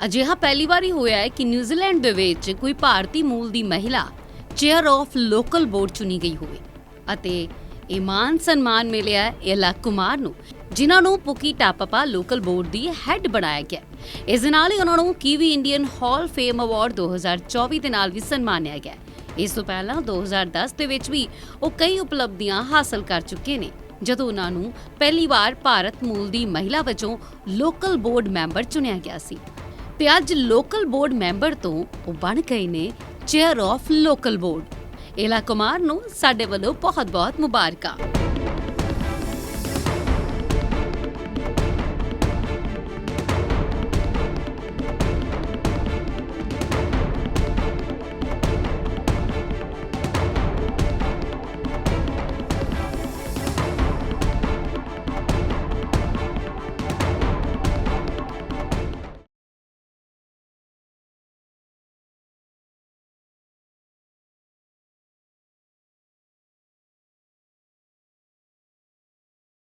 ਅਜਿਹਾ ਪਹਿਲੀ ਵਾਰ ਹੀ ਹੋਇਆ ਹੈ ਕਿ ਨਿਊਜ਼ੀਲੈਂਡ ਦੇ ਵਿੱਚ ਕੋਈ ਭਾਰਤੀ ਮੂਲ ਦੀ ਮਹਿਲਾ ਚੇਅਰ ਆਫ ਲੋਕਲ ਬੋਰਡ ਚੁਣੀ ਗਈ ਹੋਵੇ ਅਤੇ ਇਹ ਮਾਨ ਸਨਮਾਨ ਮਿਲਿਆ ਹੈ ਕੁਮਾਰ ਨੂੰ, ਜਿਨ੍ਹਾਂ ਨੂੰ ਪੁਕੀ ਟਾਪਪਾ ਲੋਕਲ ਬੋਰਡ ਦੀ ਹੈੱਡ ਬਣਾਇਆ ਗਿਆ ਇਸ ਦੇ ਨਾਲ ਹੀ ਉਹਨਾਂ ਨੂੰ Kiwi Indian hall fame award 2024 ਦੇ ਨਾਲ ਵੀ ਸਨਮਾਨਿਆ ਗਿਆ ਇਸ ਤੋਂ ਪਹਿਲਾਂ 2010 ਦੇ ਵਿੱਚ ਵੀ ਉਹ ਕਈ ਉਪਲਬਧੀਆਂ ਹਾਸਲ ਕਰ ਚੁੱਕੇ ਨੇ, ਜਦੋਂ ਉਹਨਾਂ ਨੂੰ ਪਹਿਲੀ ਵਾਰ ਭਾਰਤ ਮੂਲ ਦੀ ਮਹਿਲਾ ਵਜੋਂ ਲੋਕਲ ਬੋਰਡ ਮੈਂਬਰ ਚੁਣਿਆ ਗਿਆ ਸੀ। ਤੇ ਅੱਜ ਲੋਕਲ ਬੋਰਡ ਮੈਂਬਰ ਤੋਂ ਉਹ ਬਣ ਗਏ ਨੇ chair of local board Ela Kumar ਨੂੰ ਸਾਡੇ ਵੱਲੋਂ ਬਹੁਤ-ਬਹੁਤ ਮੁਬਾਰਕਾਂ।